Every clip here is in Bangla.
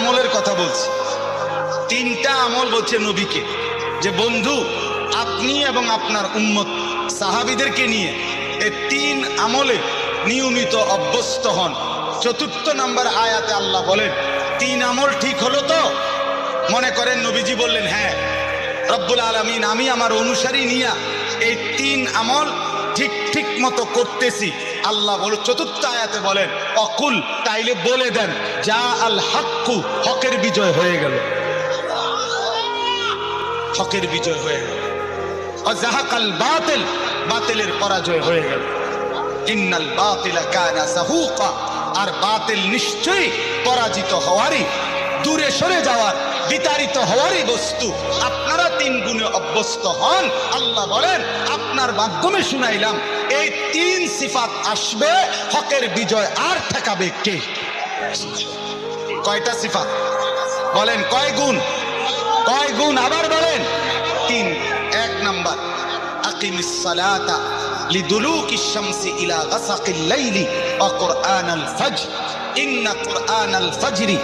আমলের কথা বলছি। তিনটা আমল বলছে নবীকে। যে বন্ধু, আপনি এবং আপনার উম্মত সাহাবিদেরকে নিয়ে এই তিন আমলে নিয়মিত অভ্যস্ত হন। চতুর্থ নাম্বার আয়াতে আল্লাহ বলেন, তিন আমল ঠিক হলো তো? মনে করেন নবীজি বললেন হ্যাঁ। রব্বুল আলমিন, আমি আমার অনুসারী নিয়া এই তিন আমল ঠিক ঠিক মতো করতেছি। আল্লাহ বলে চতুর্থ আয়াতে বলেন, অকুল তাইলে বলে দেন, যা আল হাক্কু, হকের বিজয় হয়ে গেল। হকের বিজয় হয়ে গেল। পরাজয় হয়ে গেল। ইন্নাল কানা জাহুকা আর বাতিল নিশ্চয়ই পরাজিত হওয়ারই, দূরে সরে যাওয়ার, বিতাড়িত হওয়ারই বস্তু। আপনারা তিন গুণে অভ্যস্ত হন। আল্লাহ বলেন, আপনার মাধ্যমে শুনাইলাম, এই তিন সিফাত আসবে, হকের বিজয় আর ঠেকাবে কে? কয়টা সিফাত? বলেন, কয় গুণ? কয় গুণ? আবার বলেন। তিন, এক নাম্বার, আকিমিস সালাতা শামসি ইলা গাসাকিল লাইলি ওয়া কুরআনাল ফজর। ইন্না কুরআনাল ফজরি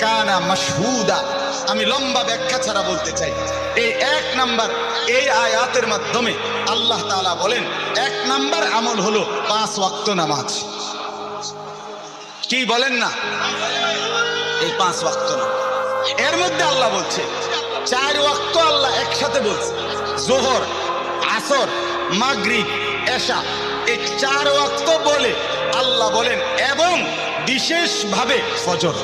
কানা মাশহুদা আমি লম্বা ব্যাখ্যা ছাড়া বলতে চাই। এই এক নাম্বার এই আয়াতের মাধ্যমে আল্লাহ তাআলা বলেন, এক নাম্বার আমল হলো পাঁচ ওয়াক্ত নামাজ। কি বলেন না? এই পাঁচ ওয়াক্ত নামাজ। এর মধ্যে আল্লাহ বলছে, চার ওয়াক্ত আল্লাহ একসাথে বলছে, জোহর, আসর, মাগরিব, এশা। এই চার ওয়াক্ত বলে আল্লাহ বলেন, এবং বিশেষভাবে ফজর।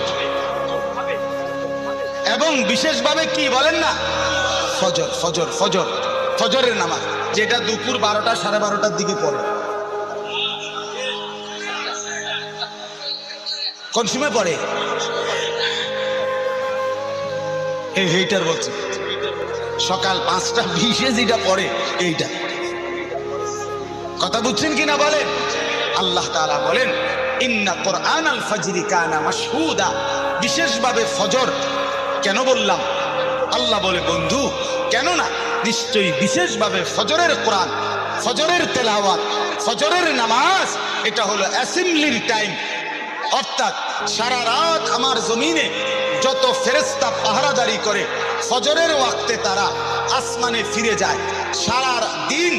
এবং বিশেষভাবে কি বলেন না? ফজর ফজর ফজর, ফজরের নামাজ, যেটা দুপুর বারোটা, সাড়ে বারোটার দিকে পড়ে। কোন সময় পড়ে? এই হেইটার বলছে। সকাল পাঁচটা বিশে যেটা পড়ে, এইটা। কথা বুঝছেন কিনা বলেন? আল্লাহ তারা বলেন, ইন্না কোরআন আল ফজরি কানা মাশহুদা। বিশেষভাবে ফজর কেন বললাম? আল্লাহ বলে, বন্ধু কেন না নিশ্চয়ই বিশেষভাবে ফজরের কোরআন, ফজরের তেলাওয়াত, ফজরের নামাজ, এটা হলো অ্যাসেম্বলির টাইম। অর্থাৎ সারা রাত আমার জমিনে যত ফেরেস্তা পাহারাদারি করে, ফজরের ওয়াক্তে তারা আসমানে ফিরে যায়। সারা দিন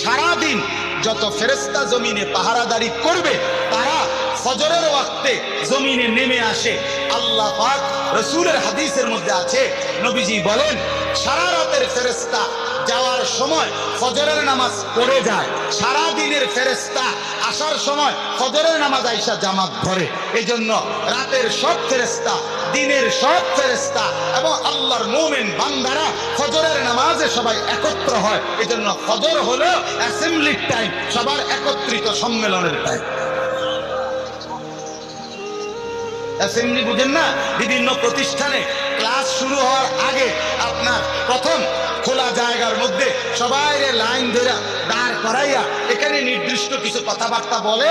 সারা দিন যত ফেরেস্তা জমিনে পাহারাদারি করবে, তারা ফজরের ওয়াক্তে জমিনে নেমে আসে। আল্লাহ পাক রসুলের হাদিসের মধ্যে আছে, নবীজি বলেন, সারা রাতের ফেরেস্তা যাওয়ার সময় ফজরের নামাজ পড়ে যায়। সারা দিনের ফেরেস্তা আসার সময় ফজরের নামাজ আইসা জামাত ধরে। এই জন্য রাতের সব ফেরেস্তা দিনের সব ফেরেস্তা এবং আল্লাহর মোমেন বান্দারা ফজরের নামাজে সবাই একত্র হয়। এই জন্য ফজর হলো অ্যাসেম্বলির টাইম সবার একত্রিত সম্মেলনের টাইম অ্যাসেম্বলি বুঝেন না, বিভিন্ন প্রতিষ্ঠানে ক্লাস শুরু হওয়ার আগে আপনার প্রথম খোলা জায়গার মধ্যে সবাই লাইন ধরে দাঁড় করাইয়া এখানে নির্দিষ্ট কিছু কথাবার্তা বলে,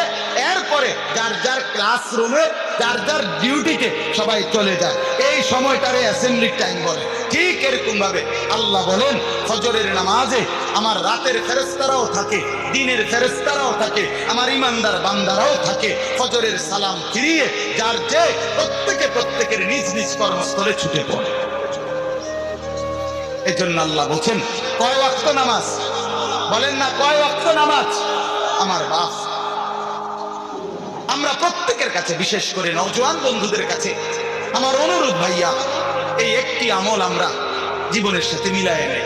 এরপরে যার যার ক্লাসরুমে, যার যার ডিউটিতে সবাই চলে যায়। এই সময়টারে অ্যাসেম্বলির টাইম বলে। ঠিক এরকমভাবে আল্লাহ বলেন, ফজরের নামাজে আমার রাতের ফেরেস্তারাও থাকে। দিনের ফেরেস্তারাও থাকে, আমার ইমানদার বান্দারাও থাকে। ফজরের সালাম ফিরিয়ে যার যে প্রত্যেকে প্রত্যেকের নিজ নিজ কর্মস্থলে ছুটে পড়ে। এই জন্য আল্লাহ বলছেন, কয় ওয়াক্ত নামাজ? বলেন না, কয় ওয়াক্ত নামাজ? আমার বাপ। আমরা প্রত্যেকের কাছে, বিশেষ করে নওজোয়ান বন্ধুদের কাছে, আমার অনুরোধ ভাইয়া, এই একটি আমল আমরা জীবনের সাথে মিলায় নেই।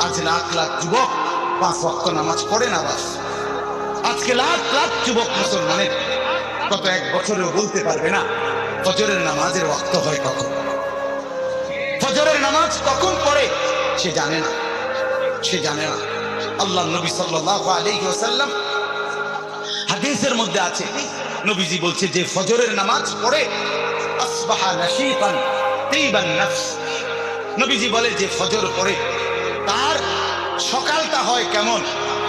আজ লাখ লাখ যুবক পাঁচ ওয়াক্ত নামাজ পড়ে না বাস। আজকে লাখ লাখ যুবক মুসলমানের গত এক বছরেও বলতে পারবে না, ফজরের নামাজের ওয়াক্ত হয় কখন? ফজরের নামাজ কখন পড়ে সে জানে না, সে জানে না। আল্লাহ নবী সাল্লাল্লাহু আলাইহি হাদিসের মধ্যে আছে, নবীজি বলছে যে ফজরের নামাজ পড়ে আসবাহা নাশীতান তাইবান নবীজি বলে যে ফজর পড়ে সকালটা হয় কেমন?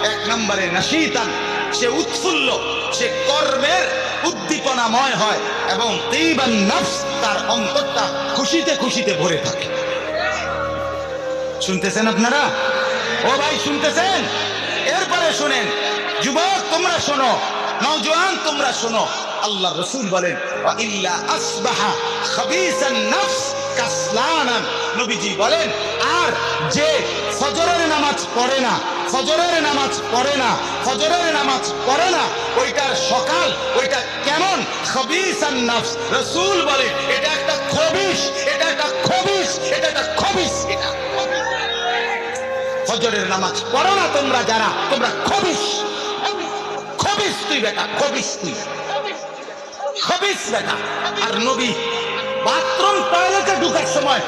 এক নম্বরে নাশীতান সে উৎফুল্ল, সে কর্মের উদ্দীপনাময় হয় এবং তেইবান নফস তার অন্তরটা খুশিতে খুশিতে ভরে থাকে। শুনতেছেন আপনারা? ও ভাই, শুনতেছেন? এরপরে শুনেন, যুবক, তোমরা শোনো, নওজোয়ান, তোমরা শোনো। আল্লাহ রসুল বলেন, "ওয়া ইল্লা আসবাহা খাবিসান নাফস কাসলানান। নবীজি বলেন যে ফজরের নামাজ পড়ে না, ফজরের নামাজ পড়ে না, ফজরের নামাজ পড়ে না, ওইটার সকাল, ওইটা কেমন? খবিসান নাফস। রসুল বলে, এটা একটা খবিস, এটা একটা খবিস, এটা একটা খবিস, এটা ফজরের নামাজ পড়ো না তোমরা যারা, তোমরা খবিস। খবিস তুই বেটা, খবিস তুই। খবিস বেটা। আর নবী, বাথরুম টয়লেটে ঢুকার সময়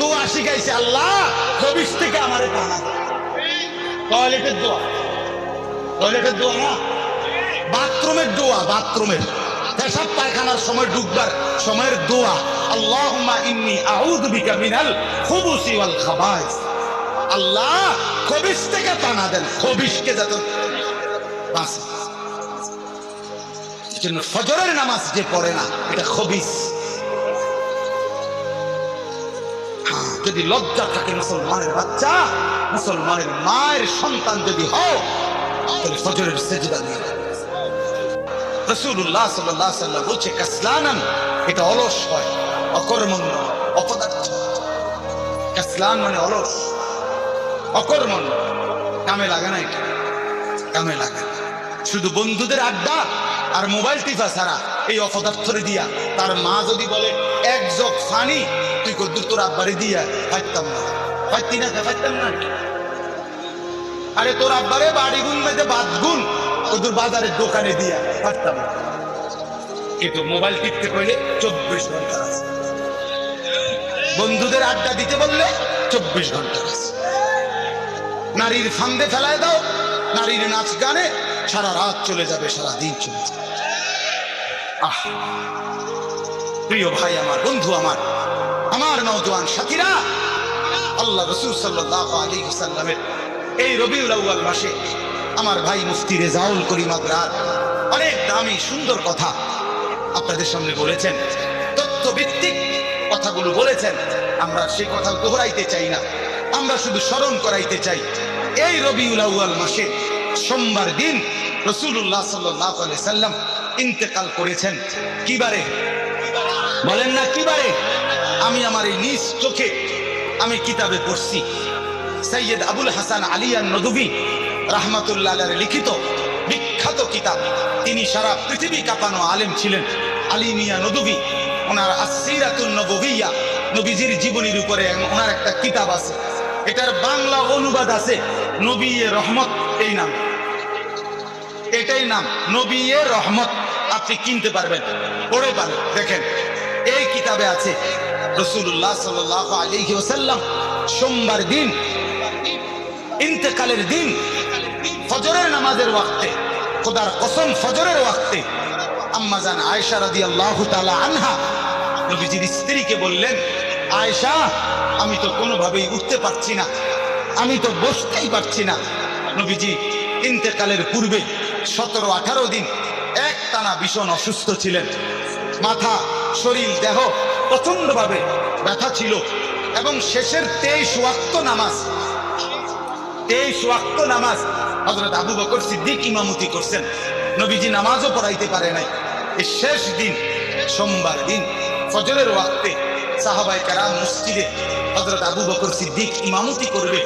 দোয়া শিখাইছে, আল্লাহ খবিস থেকে আমারে টানা টয়লেটের দোয়া। টয়লেটের দোয়া না? বাথরুমের দোয়া, বাথরুমের। পেশাব পায়খানার সময় ডুববার সময়ের দোয়া। আল্লাহুম্মা ইন্নী আউযু বিকা মিনাল খুবুসি ওয়াল খাবাইস। আল্লাহ খবিস থেকে টানা দেন খবিসকে যাতে বাস জন্য ফজরের নামাজ যে পড়ে না, এটা খবিস যদি লজ্জা থাকে মুসলমানের বাচ্চা, মুসলমানের মায়ের সন্তান যদি হও তাহলে ফজরের সেজদা রসুল্লাহ সাল্লাহ সাল্লাম বলছে এটা অলস হয়, অকর্মণ্য, অপদার্থ। কাসলান মানে অলস, অকর্মণ্য। কামে লাগে না এটা। কামে লাগে শুধু বন্ধুদের আড্ডা আর মোবাইল টিপা ছাড়া এই অপদার্থরে দিয়া তার মা যদি বলে, এক জগ ফানি তুই কদ্দুর তোর আব্বারে দিয়া পাইতাম না। পাইতি না পাইতাম না আরে তোর আব্বারে বাড়ি গুন মেঝে বাদ গুন কদ্দুর বাজারের দোকানে দিয়া পারতাম না। কিন্তু মোবাইল টিপতে কইলে চব্বিশ ঘণ্টা আছে। বন্ধুদের আড্ডা দিতে বললে চব্বিশ ঘণ্টা আছে। নারীর ফান্দে ফেলায় দাও, নারীর নাচ গানে সারা রাত চলে যাবে, সারা দিন চলে যাবে। আহ, প্রিয় ভাই আমার, বন্ধু আমার আমার নওজোয়ান সাথীরা, আল্লাহ রসুল সাল্লাহ আলী সাল্লামের এই রবিউল আউ্য়াল মাসে আমার ভাই মুফতি রেজাউল করিম আগ্রার অনেক দামি, সুন্দর কথা আপনাদের সামনে বলেছেন। তথ্যভিত্তিক কথাগুলো বলেছেন। আমরা সেই কথা দোহরাইতে চাই না। আমরা শুধু স্মরণ করাইতে চাই। এই রবিউল আউ্য়াল মাসে সোমবার দিন রসুল্লাহ সাল্লাহ সাল্লাম ইন্তেকাল করেছেন। কিবারে বলেন না কিবারে আমি আমার এই নিজ চোখে আমি কিতাবে পড়ছি। সৈয়দ আবুল হাসান আলিয়ান নদবী রাহমাতুল্লাহ লিখিত বিখ্যাত কিতাব। তিনি সারা পৃথিবী কাঁপানো আলেম ছিলেন। আলিমিয়া নদবী, ওনার আসিরাতুন নববিয়া নবীজির জীবনীর উপরে ওনার একটা কিতাব আছে। এটার বাংলা অনুবাদ আছে নবী রহমত, এই নাম। এটাই নাম নবী রহমত। আপনি কিনতে পারবেন। পড়ে পারেন দেখেন। এই কিতাবে আছে রসুল্লাহ সাল আলাইহি ওসাল্লাম সোমবার দিন, ইন্তেকালের দিন, ফজরের নামাজের ওয়াক্তে, খোদার কসম ফজরের ওয়াক্তে আম্মাজান আয়েশা রাদিয়াল্লাহু তাআলা আনহা নবীজির স্ত্রীকে বললেন, আয়েশা, আমি তো কোনোভাবেই উঠতে পারছি না, আমি তো বসতেই পারছি না। নবীজি ইন্তেকালের পূর্বে সতেরো আঠারো দিন এক টানা ভীষণ অসুস্থ ছিলেন। মাথা, শরীর, দেহ প্রচন্ডভাবে ব্যথা ছিল এবং শেষের তেইশ ওয়াক্ত নামাজ। তেইশ ওয়াক্ত নামাজ। হজরত আবু বকর সিদ্দিক ইমামতি করছেন। নবীজি নামাজও পড়াইতে পারে নাই। এই শেষ দিন, সোমবার দিন, ফজরের ওয়াক্তে সাহাবাই কারাম মসজিদে হজরত আবু বকর সিদ্দিক ইমামতি করবে।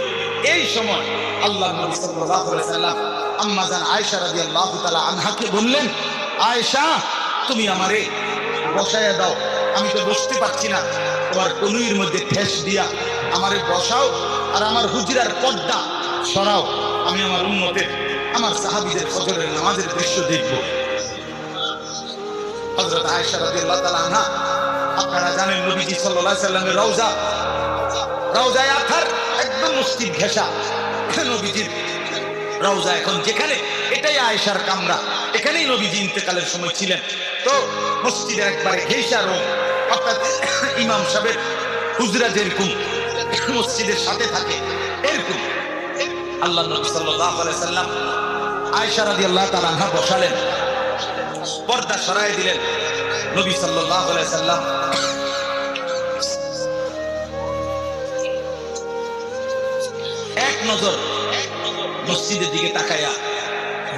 এই সময় আল্লাহ সাল্লাম আম্মাজান আয়েশা রাদিয়াল্লাহু তাআলা আনহাকে বললেন, আয়েশা, তুমি আমারে বসায়া দাও। আমি তো বসতে পারছি না। তোমার কনুইর মধ্যে ঠেস দিয়া আমারে বসাও আর আমার হুজিরার পর্দা সরাও। আমি আমার উন্মতের আমার সাহাবিদের ফজরের নামাজের দৃশ্য দেখব। হযরত আয়েশা রাদিয়াল্লাহু তাআলা আপনারা জানেন নবীজি সাল্লাল্লাহু সাল্লামের রওজা। রওজায় আথার একদম মসজিদ ঘেঁষা। নবীজির রওজা এখন যেখানে, এটাই আয়েশার কামরা। এখানেই নবীজি ইন্তেকালের সময় ছিলেন। তো মসজিদের একবারে অর্থাৎ ইমাম হুজরা যেরকম মসজিদের সাথে থাকে, এরকম। আল্লাহ নবী আলাইহি সাল্লাম রাদিয়াল্লাহু তাআলা আনহা বসালেন, পর্দা সরায় দিলেন নবী সাল্লাম। এক নজর মসজিদের দিকে তাকায়া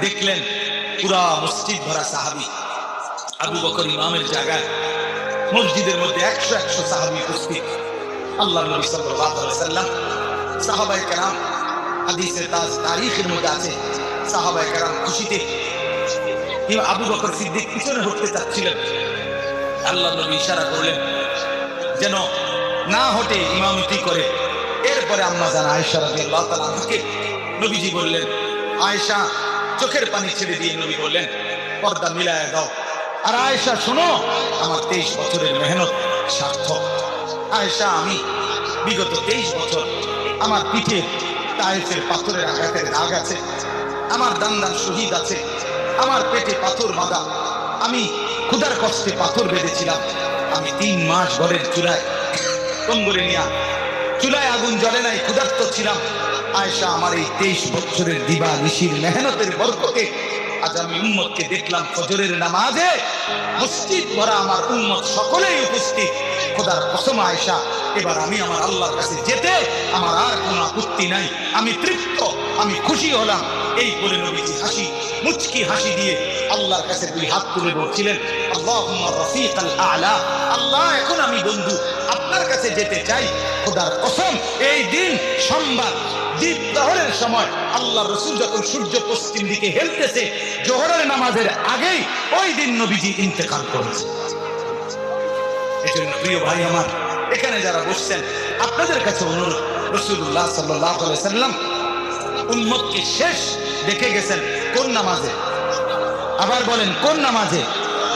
দেখলেন পুরা মসজিদ ভরা সাহাবি। আবু বকর ইমামের জায়গায় মসজিদের মধ্যে একশো একশো সাহাবি উপস্থিত। আল্লাহ নবী সাল্লাম সাহাবায়ে কেরাম হাদিসে তাজ তারিখের মধ্যে আছে। সাহাবায়ে কেরাম খুশিতে আবু বকর সিদ্দিক পিছনে হতে চাচ্ছিলেন। আল্লাহ নবী ইশারা করলেন, যেন না হটে ইমামতি করে? এরপরে আম্মা জান আয়েশা রাদিয়াল্লাহু তাআলা আনহাকে নবীজি বললেন, আয়েশা, চোখের পানি ছেড়ে দিয়ে নবী বললেন, পর্দা মিলায় দাও। আর আয়েশা, শোনো, আমার তেইশ বছরের মেহনত সার্থক। আয়েশা, আমি বিগত তেইশ বছর আমার পিঠে টাইলসের পাথরের আঘাতের দাগ আছে, আমার দান দান শহীদ আছে, আমার পেটে পাথর বাঁধা। আমি ক্ষুধার কষ্টে পাথর বেঁধেছিলাম। আমি তিন মাস ঘরের চুলায় কম্বরে নিয়া, চুলায় আগুন জ্বলে নাই, ক্ষুধার্ত ছিলাম। আয়সা আমার এই তেইশ বছরের দিবা নিশির মেহনতের বরকতে আজ আমি উম্মতকে দেখলাম ফজরের নামাজে। মসজিদ ভরা আমার উম্মত সকলেই উপস্থিত। খোদার কসম আয়সা এবার আমি আমার আল্লাহর কাছে যেতে আমার আর কোনো আপত্তি নাই। আমি তৃপ্ত, আমি খুশি হলাম। এই বলে নবীজি হাসি, মুচকি হাসি দিয়ে আল্লাহর কাছে দুই হাত তুলে বলছিলেন, আল্লাহুম্মা রফিকাল আলা। আল্লাহ, এখন আমি বন্ধু। কাছে যেতে চাই, খোদার কসম, এই দিন সোমবার দ্বীপ দহরের সময় আল্লাহ রসুল যখন সূর্য পশ্চিম দিকে হেলতেছে, জোহরের নামাজের আগেই ওই দিন নবীজি ইন্তেকাল করেছে। এজন্য প্রিয় ভাই আমার, এখানে যারা বসছেন, আপনাদের কাছে অনুরোধ রসুল্লাহ সাল্লাহ সাল্লাম উন্মতকে শেষ দেখে গেছেন কোন নামাজে? আবার বলেন, কোন নামাজে?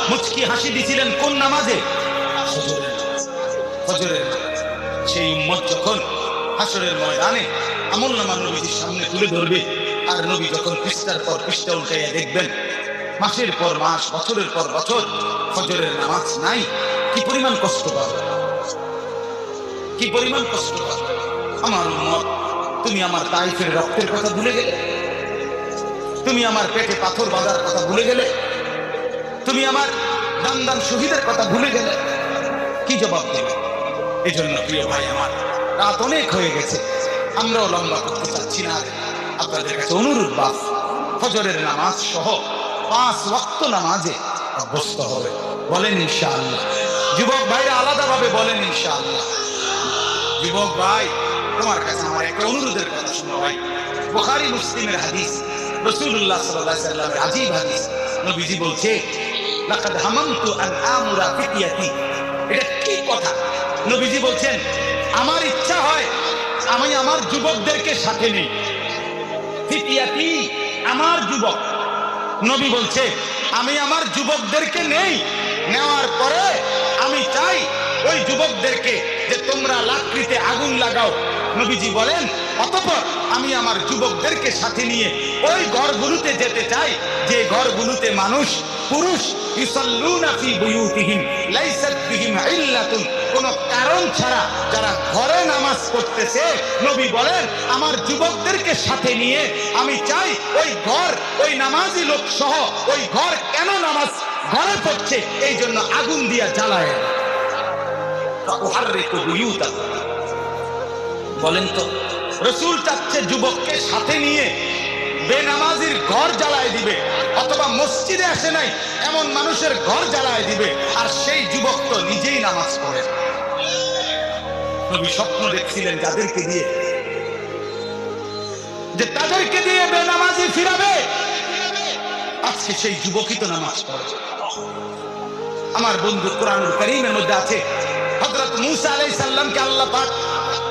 মুচকি হাসি দিছিলেন কোন নামাজে? ফজরের। সেই উম্মত যখন হাসরের ময়দানে আমল নামা নবীজির সামনে তুলে ধরবে, আর নবী যখন পৃষ্ঠার পর পৃষ্ঠা উল্টাইয়া দেখবেন, মাসের পর মাস, বছরের পর বছর ফজরের নামাজ নাই, কি পরিমাণ কষ্ট পাবে? কি পরিমাণ কষ্ট পাবে? আমার উম্মত, তুমি আমার তাইফের রক্তের কথা ভুলে গেলে? তুমি আমার পেটে পাথর বাঁধার কথা ভুলে গেলে? তুমি আমার দান দান শহীদের কথা ভুলে গেলে? কি জবাব দেবে? এই জন্য প্রিয় ভাই আমার, রাত অনেক হয়ে গেছে। আমরাও লম্বা করতে চাচ্ছি না। আপনাদের কাছে অনুরোধ বাস ফজরের নামাজ সহ পাঁচ ওয়াক্ত নামাজে অভ্যস্ত হবে। বলেন ইনশাআল্লাহ। যুবক ভাইরা আলাদাভাবে বলেন ইনশাআল্লাহ। যুবক ভাই, তোমার কাছে আমার একটা অনুরোধের কথা শুনো ভাই। বুখারী, মুসলিমের হাদিস, রাসূলুল্লাহ সাল্লাল্লাহু আলাইহি সাল্লামের আজীব হাদিস। নবীজি বলছে, লাকাদ হামামতু আন আমুরা ফিতিয়াতি। এটা কি কথা? নবীজি বলছেন, আমার ইচ্ছা হয় আমি আমার যুবকদেরকে সাথে নেই। ফিতিয়াতি আমার যুবক। নবী বলছে, আমি আমার যুবকদেরকে নেই। নেওয়ার পরে আমি চাই ওই যুবকদেরকে যে তোমরা লাকড়িতে আগুন লাগাও। নবীজি বলেন, অতঃপর আমি আমার যুবকদেরকে সাথে নিয়ে ওই ঘরগুলোতে যেতে চাই। যে ঘরগুলোতে মানুষ, পুরুষ, ইউসাল্লুনা ফি বুয়ুতিহিম, লাইসাত বিহিম ইল্লাতুন কোন কারণ ছাড়া যারা ঘরে নামাজ পড়তেছে, নবী বলেন, আমার যুবকদেরকে সাথে নিয়ে আমি চাই ওই ঘর, ওই নামাজি লোক সহ ওই ঘর কেন নামাজ ঘরে পড়ছে? এই জন্য আগুন দিয়া জ্বালায়। বলেন তো, রসুল চাচ্ছে যুবককে সাথে নিয়ে বেনামাজির ঘর জ্বালায় দিবে, অথবা মসজিদে আসে নাই, এমন মানুষের ঘর জ্বালায় দিবে, আর সেই যুবক তো নিজেই নামাজ পড়ে নবী স্বপ্ন দেখছিলেন যাদেরকে দিয়ে। যে তাদেরকে দিয়ে বেনামাজি ফিরাবে, আজকে সেই যুবকই তো নামাজ পড়ে। আমার বন্ধু কোরআনুল করিমের মধ্যে আছে, হযরত মুসা আলাইহিস সালামকে আল্লাহ পাক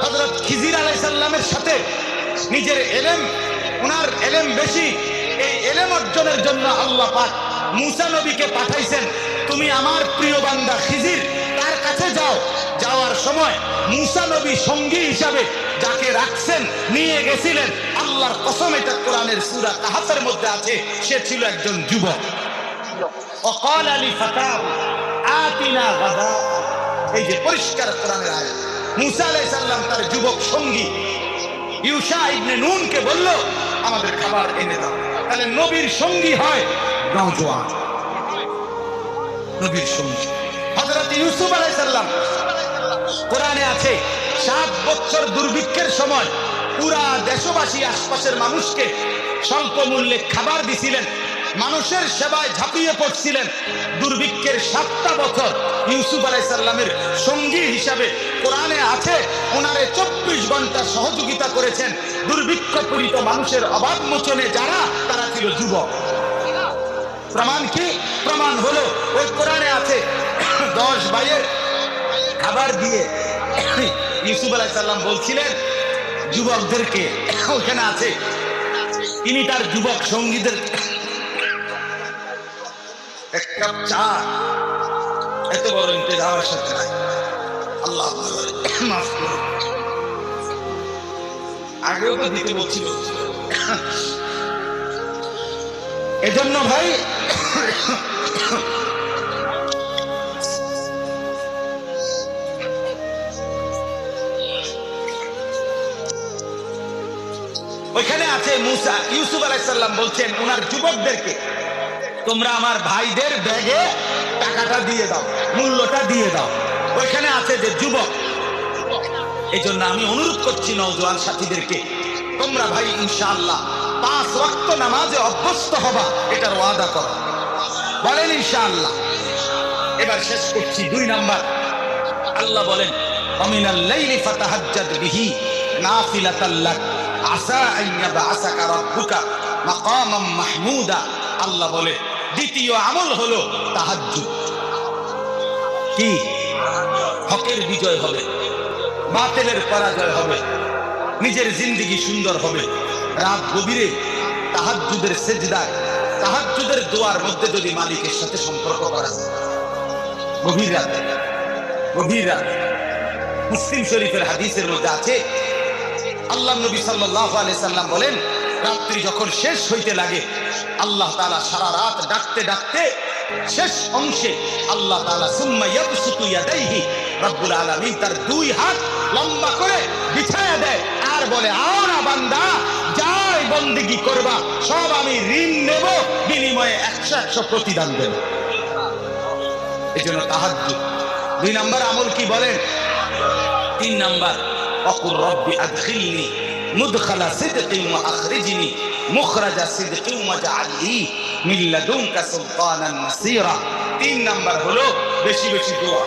হযরত খিজির আলাইহিস সালামের সাথে নিজের এলেম ওনার এলেম বেশি, এই এলেম অর্জনের জন্য আল্লাহ পাক মুসা নবীকে পাঠাইছেন। তুমি আমার প্রিয় বান্দা খিজির, তার কাছে যাও। যাওয়ার সময় মুসা নবী সঙ্গী হিসাবে যাকে রাখছেন, নিয়ে গেছিলেন। আল্লাহর কসম, এটা কোরআনের সুরা তাহাতের মধ্যে আছে, সে ছিল একজন যুবক। অকাল আলী আতিনা গাদা। এই যে পরিষ্কার কোরআনের মুসা তার যুবক সঙ্গী। ইউসা ইবনে নুনকে বলল, আমাদের খাবার এনে দাও। তাহলে নবীর সঙ্গী হয় নওজোয়ান। নবীর সঙ্গী। হযরত ইউসুফ আলাইহিস কোরআনে আছে, সাত বছর দুর্ভিক্ষের সময় পুরা দেশবাসী আশপাশের মানুষকে স্বল্প মূল্যে খাবার দিছিলেন, মানুষের সেবায় ঝাঁপিয়ে পড়ছিলেন। দুর্ভিক্ষের সাতটা বছর ইউসুফ আলাইসাল্লামের সঙ্গী হিসাবে কোরআনে আছে, ওনারে চব্বিশ ঘণ্টা সহযোগিতা করেছেন দুর্ভিক্ষ পীড়িত মানুষের অভাব মোচনে যারা, তারা ছিল যুবক। প্রমাণ কি? প্রমাণ হলো, ওই কোরআনে আছে, দশ ভাইয়ের খাবার দিয়ে ইউসুফ আলাইসাল্লাম বলছিলেন, যুবকদেরকে ওখানে আছে। তিনি তার যুবক সঙ্গীদের এক কাপ চা। এত বড় ইন্তজাম আমার সাথে নাই। আল্লাহ মাফ করুন। আগেও তো দিতে বলছিল। এজন্য ভাই ওইখানে আছে মুসা। ইউসুফ আলাইসাল্লাম বলছেন ওনার যুবকদেরকে তোমরা আমার ভাইদের ব্যাগে টাকাটা দিয়ে দাও, মূল্যটা দিয়ে দাও। ওইখানে আছে যে যুবক। এই জন্য আমি অনুরোধ করছি নওজোয়ান সাথীদেরকে, তোমরা ভাই, ইনশাআল্লাহ পাঁচ ওয়াক্ত নামাজে অভ্যস্ত হবা, এটার ওয়াদা করো। বলেন, ইনশাআল্লাহ। এবার শেষ করছি, দুই নাম্বার। আল্লাহ বলেন অমিনাল ফাতাহাজ্জাদ বিহি নাফিলাতাল লাক। আল্লাহ বলে, দ্বিতীয় আমল হলো কি? হকের বিজয় হবে পরাজয় হবে, নিজের জিন্দিগি সুন্দর হবে। রাত গভীরে তাহাজ্জুদের সেজদায় তাহাজ্জুদের দোয়ার মধ্যে যদি মালিকের সাথে সম্পর্ক করা যায়। গভীর রাতে, গভীর রাত। মুসলিম শরীফের হাদিসের মধ্যে আছে আল্লাহ নবী আলাইহি সাল্লাম বলেন, রাত্রি যখন শেষ হইতে লাগে, আল্লাহ তালা সারা রাত ডাকতে ডাকতে শেষ অংশে আল্লাহ তাআলা সুম্মা ইয়াবসুতু ইয়াদাইহি রব্বুল আলামিন তার দুই হাত লম্বা করে বিছায়া দেয় আর বলে না বান্দা, যাই বন্দেগী করবা, সব আমি ঋণ নেব, বিনিময়ে একশো একশো প্রতিদান দেব। এই জন্য তাহাজ্জুদ। দুই নাম্বার আমল কি বলেন? তিন নাম্বার রব্বি আদখিলনি মুদখালা সিদকিন ওয়া আখরিজনি মুখরাজা সিদকিন ওয়া জাআলনি মিন লাদুনকা সুলতানান নাসীরা। তিন নাম্বার হলো বেশি বেশি দোয়া।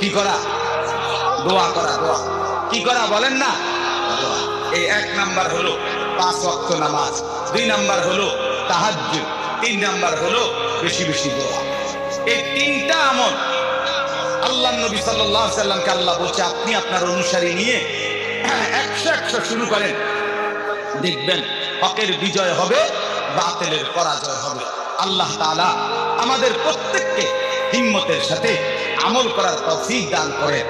কি করা? দোয়া করা, দোয়া। কি করা বলেন না। এই এক নাম্বার হলো পাঁচ ওয়াক্ত নামাজ। দুই নাম্বার হলো তাহাজ্জুদ। তিন নাম্বার হলো বেশি বেশি দোয়া। এই তিনটা আমল আল্লাহ নবী সাল্লাহ সাল্লামকে আল্লাহ বলছে, আপনি আপনার অনুসারী নিয়ে একশো একশো শুরু করেন। দেখবেন হকের বিজয় হবে, বাতেলের পরাজয় হবে। আল্লাহ তালা আমাদের প্রত্যেককে হিম্মতের সাথে আমল করার তফিক দান করেন।